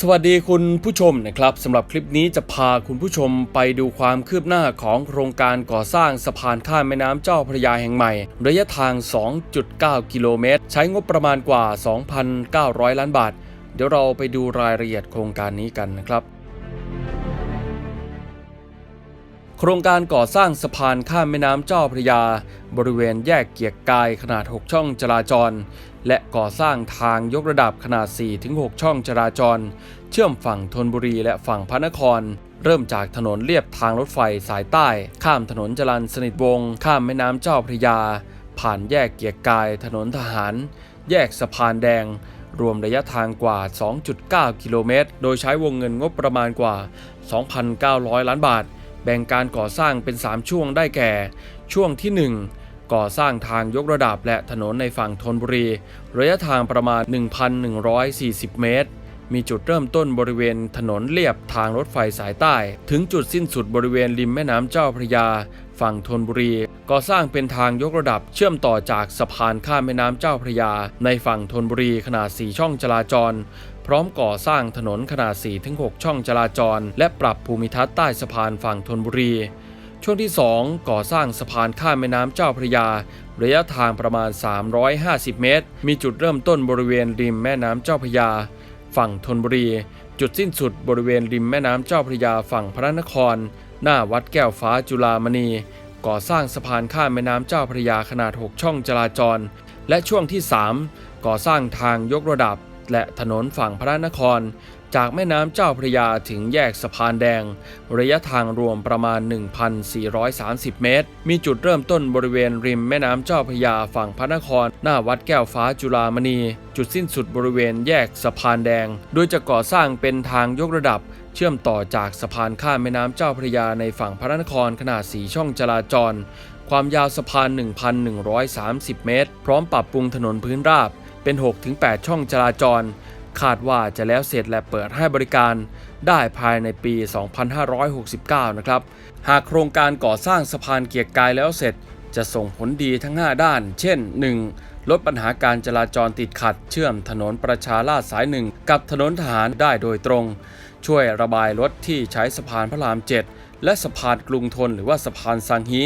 สวัสดีคุณผู้ชมนะครับสำหรับคลิปนี้จะพาคุณผู้ชมไปดูความคืบหน้าของโครงการก่อสร้างสะพานข้ามแม่น้ำเจ้าพระยาแห่งใหม่ ระยะทาง 2.9 กิโลเมตร ใช้งบประมาณกว่า 2,900 ล้านบาท เดี๋ยวเราไปดูรายละเอียดโครงการนี้กันนะครับ โครงการก่อสร้างสะพานข้ามแม่น้ำเจ้าพระยา บริเวณแยกเกียรกายขนาด 6 ช่องจราจร และก่อสร้างทางยกระดับขนาด 4-6 ช่องจราจร เชื่อมฝั่งธนบุรีและฝั่งพระนคร เริ่มจากถนนเลียบทางรถไฟสายใต้ ข้ามถนนจรัญสนิทวงศ์ข้ามแม่น้ำเจ้าพระยา ผ่านแยกเกียรกาย ถนนทหาร แยกสะพานแดง รวมระยะทางกว่า 2.9 กิโลเมตร โดยใช้วงเงินงบประมาณกว่า 2,900 ล้านบาท แบ่งการก่อสร้างเป็น 3 ช่วงได้แก่ ช่วงที่ 1 ก่อสร้างทางยกระดับและถนนในฝั่งธนบุรี ระยะทางประมาณ 1,140 เมตร มีจุดเริ่มต้นบริเวณถนนเลียบทางรถไฟสายใต้ ถึงจุดสิ้นสุดบริเวณริมแม่น้ำเจ้าพระยา ฝั่งธนบุรี ก่อสร้างเป็นทางยกระดับเชื่อมต่อจากสะพานข้ามแม่น้ำเจ้าพระยา ในฝั่งธนบุรีขนาด 4 ช่องจราจรพร้อมก่อสร้างถนนขนาด 4-6 ช่องจราจร และปรับภูมิทัศน์ใต้สะพานฝั่งธนบุรี ช่วงที่ 2 ก่อสร้างสะพานข้ามแม่น้ำเจ้าพระยา ระยะทางประมาณ 350 เมตร มีจุดเริ่มต้นบริเวณริมแม่น้ำเจ้าพระยา ฝั่งธนบุรี จุดสิ้นสุดบริเวณริมแม่น้ำเจ้าพระยาฝั่งพระนคร หน้าวัดแก้วฟ้าจุฬามณี ก่อสร้างสะพานข้ามแม่น้ำเจ้าพระยาขนาด 6 ช่องจราจร และช่วงที่ 3 ก่อสร้างทางยกระดับและถนนฝั่งพระนคร จากแม่น้ำเจ้าพระยาถึงแยกสะพานแดง ระยะทางรวมประมาณ 1,430 เมตร มีจุดเริ่มต้นบริเวณริมแม่น้ำเจ้าพระยาฝั่งพระนคร หน้าวัดแก้วฟ้าจุฬามณี จุดสิ้นสุดบริเวณแยกสะพานแดง โดยจะก่อสร้างเป็นทางยกระดับ เชื่อมต่อจากสะพานข้ามแม่น้ำเจ้าพระยาในฝั่งพระนครขนาด 4 ช่องจราจร ความยาวสะพาน 1,130 เมตร พร้อมปรับปรุงถนนพื้นราบเป็น 6-8 ช่องจราจร คาดว่าจะแล้วเสร็จและเปิดให้บริการได้ภายในปี 2569 นะครับ หากโครงการก่อสร้างสะพานเกียรกายแล้วเสร็จจะส่งผลดีทั้ง 5 ด้าน เช่น 1. ลดปัญหาการจราจรติดขัด เชื่อมถนนประชาราษฎร์สายหนึ่งกับถนนทหารได้โดยตรง ช่วยระบายรถที่ใช้สะพานพระราม 7 และสะพานกรุงทนหรือว่าสะพานสังฮี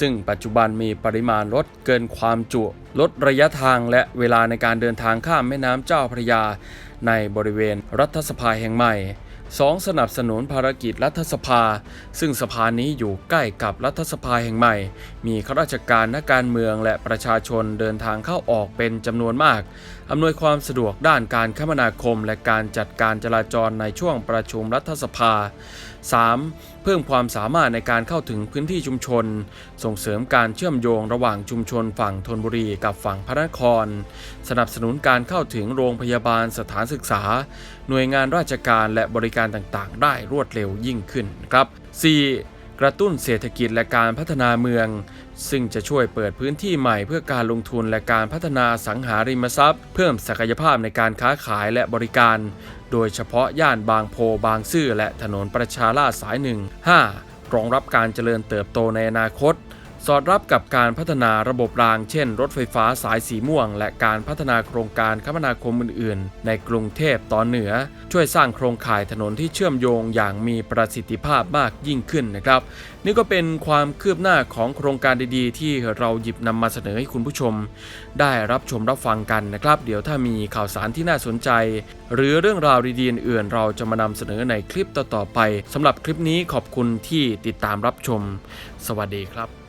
ซึ่งปัจจุบันมีปริมาณรถเกินความจุลดระยะทางและเวลาในการเดินทางข้ามแม่น้ำเจ้าพระยา ในบริเวณรัฐสภาแห่งใหม่ 2. สนับสนุนภารกิจรัฐสภา ซึ่งสะพานนี้อยู่ใกล้กับรัฐสภาแห่งใหม่ มีข้าราชการนักการเมืองและประชาชนเดินทางเข้าออกเป็นจำนวนมาก อำนวยความสะดวกด้านการคมนาคมและการจัดการจราจรในช่วงประชุมรัฐสภา 3. เพิ่มความสามารถในการเข้าถึงพื้นที่ชุมชน ส่งเสริมการเชื่อมโยงระหว่างชุมชนฝั่งธนบุรีกับฝั่งพระนคร สนับสนุนการเข้าถึงโรงพยาบาลสถานศึกษา หน่วยงานราชการและบริการการต่างๆ ได้รวดเร็วยิ่งขึ้นนะครับ 4. กระตุ้นเศรษฐกิจและการพัฒนาเมือง ซึ่งจะช่วยเปิดพื้นที่ใหม่เพื่อการลงทุนและการพัฒนาสังหาริมทรัพย์ เพิ่มศักยภาพในการค้าขายและบริการ โดยเฉพาะย่านบางโพบางซื่อและถนนประชาราษฎร์สายหนึ่ง 5. รองรับการเจริญเติบโตในอนาคต สอดรับกับการพัฒนาระบบรางเช่น รถไฟฟ้าสายสีม่วง และการพัฒนาโครงการคมนาคมอื่น ๆ ในกรุงเทพตอนเหนือ ช่วยสร้างโครงข่ายถนนที่เชื่อมโยงอย่างมีประสิทธิภาพมากยิ่งขึ้นนะครับ นี่ก็เป็นความคืบหน้าของโครงการดีๆ ที่เราหยิบนำมาเสนอให้คุณผู้ชม ได้รับชมรับฟังกันนะครับ เดี๋ยวถ้ามีข่าวสารที่น่าสนใจ หรือเรื่องราวดีๆอื่นๆเราจะมานำเสนอในคลิปต่อๆไปสำหรับคลิปนี้ขอบคุณที่ติดตามรับชม สวัสดีครับ